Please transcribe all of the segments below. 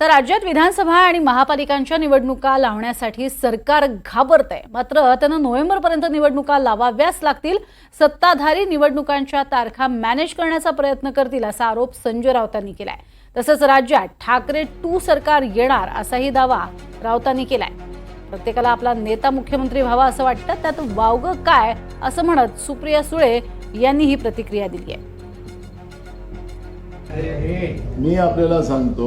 तर राज्यात विधानसभा आणि महापालिकांच्या निवडणुका लावण्यासाठी सरकार घाबरत आहे मात्र त्यानं नोव्हेंबरपर्यंत निवडणुका लावाव्याच लागतील. सत्ताधारी निवडणुकांच्या तारखा मॅनेज करण्याचा प्रयत्न करतील असा आरोप संजय राऊतांनी केलाय. तसंच राज्यात ठाकरे टू सरकार येणार असाही दावा राऊतांनी केलाय. प्रत्येकाला आपला नेता मुख्यमंत्री व्हावा असं वाटतं. त्यात वावगं काय असं म्हणत सुप्रिया सुळे यांनी ही प्रतिक्रिया दिली आहे. मी आपल्याला सांगतो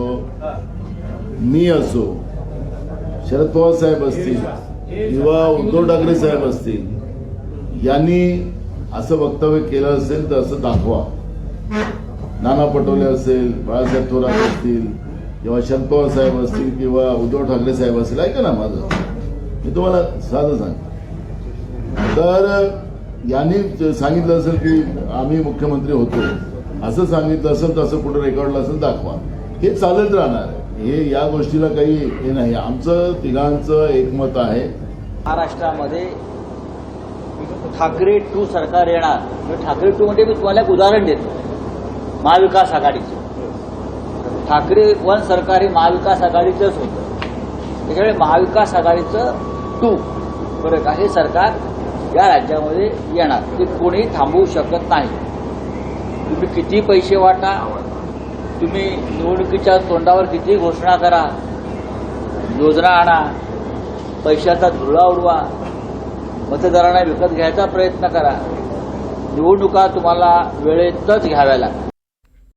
मी असो शरद पवार साहेब असतील किंवा उद्धव ठाकरे साहेब असतील यांनी असं वक्तव्य केलं असेल तर असं दाखवा. नाना पटोले असेल बाळासाहेब थोरात असतील किंवा शरद पवार साहेब असतील किंवा उद्धव ठाकरे साहेब असतील. ऐका ना माझं. मी तुम्हाला साधं सांग तर यांनी सांगितलं असेल की आम्ही मुख्यमंत्री होतो. असं सांगितलं असेल तसं कुठं रेकॉर्डला असेल दाखवा. हे चालत राहणार आहे. हे या गोष्टीला काही हे नाही. आमचं तिघांचं एकमत आहे. महाराष्ट्रामध्ये ठाकरे टू सरकार येणार. म्हणजे ठाकरे टू म्हणजे मी तुम्हाला एक उदाहरण देतो. महाविकास आघाडीचं. ठाकरे वन सरकार हे महाविकास आघाडीचंच होतं. त्याच्यामुळे महाविकास आघाडीचं टू बरं का हे सरकार या राज्यामध्ये येणार. ते कोणी थांबवू शकत नाही. तुम्ही किती पैसे वाटा तुम्ही निवडणुकीच्या तोंडावर किती घोषणा करा योजना आणा पैशाचा धुळा उडवा मतदारांना विकत घ्यायचा प्रयत्न करा. निवडणुका तुम्हाला वेळेतच घ्याव्या लागतात